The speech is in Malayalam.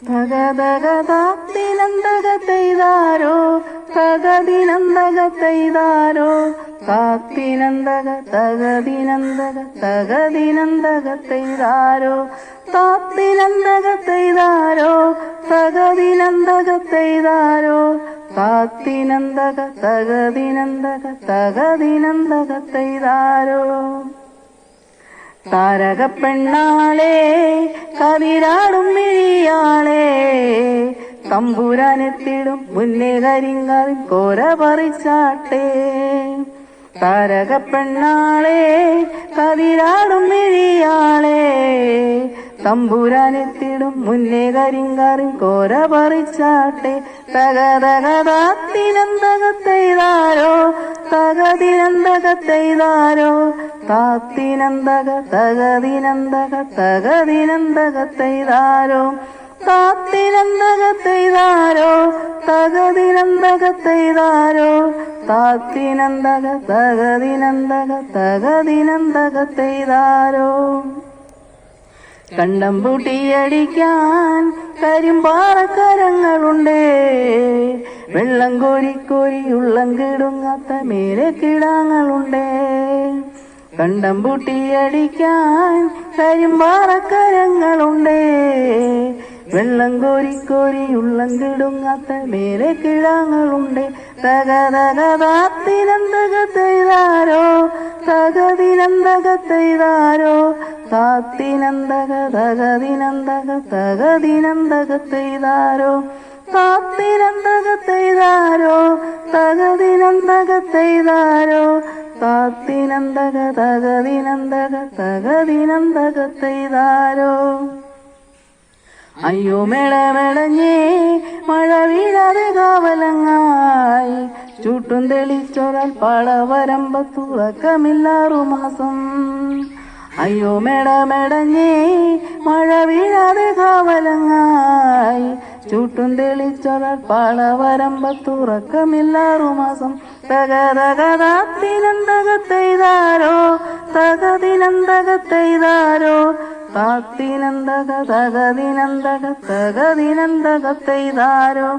തകതകതാത്തിനന്തകത്തെയ്താരോ തകതിനന്തകത്തെയ്താരോ താത്തിനന്തക തകതിനന്തക തകതിനന്തകത്തെയ്താരോ താത്തിനന്തകത്തെയ്താരോ? തകതിനന്തകത്തെയ്താരോ താത്തിനന്തക തകതിനന്തക തകതിനന്തകത്തെയ്താരോ താരക പെണ്ണാളെ കതിരാടും തമ്പുരാനെത്തിടും മുന്നേ കരിങ്കാവിൻ കോര പറിച്ചാട്ടെ. താരക പെണ്ണാളെ കതിരാടും മിഴിയാളെ. തമ്പുരാനെത്തിടും മുന്നേ കരിങ്കാറിൻ കോര പറിച്ചാട്ടെ. തകതകതാത്തിനന്തകത്തെയ്താരോ? തകതിനന്തകത്തെയ്താരോ? താത്തിനന്തക തകതിനന്തക തകതിനന്തകത്തെയ്താരോ? താത്തിനന്തകത്തെയ്താരോ തകതിനന്തകത്തെയ്താരോ താത്തിനന്തക തകതിനന്തക തകതിനന്തകത്തെയ്താരോ കണ്ടം പൂട്ടിയടിക്കാൻ കരിമ്പാറക്കരങ്ങളുണ്ട് വെള്ളം കോരി കോരി ഉള്ളം കിടുങ്ങാത്ത മേലെ കിടാങ്ങളുണ്ട് കണ്ടം പൂട്ടിയടിക്കാൻ കരിമ്പാറക്കരങ്ങളുണ്ട് വെള്ളം കോരി കോരി ഉള്ളം കിടുങ്ങാത്ത മേലെ കിടാങ്ങളുണ്ട് തകതകതാത്തിനന്തകത്തെയ്താരോ തകതിനന്തകത്തെയ്താരോ താത്തിനന്തക തകതിനന്തക തകതിനന്തകത്തെയ്താരോ താത്തിനന്തകത്തെയ്താരോ തകതിനന്തകത്തെയ്താരോ താത്തിനന്തക തകതിനന്തക തകതിനന്തകത്തെയ്താരോ അയ്യോ മെടമെടഞ്ഞേ മഴ വീഴാതെ കാവലങ്ങായി. ചൂട്ടും തെളിച്ചൊരാൽ പളവരമ്പത്തുറക്കമില്ലാറു മാസം. അയ്യോ മെടമെടഞ്ഞേ മഴ വീഴാതെ കാവലങ്ങായി. ചൂട്ടും തെളിച്ചൊരാൽ പളവരമ്പത്തുറക്കമില്ലാറു മാസം. തകതകതാത്തിനന്തകത്തെയ്താരോ തകതിനന്തകത്തെയ്താരോ താത്തിനന്തക തകതിനന്തക തകതിനന്തകത്തെയ്താരോ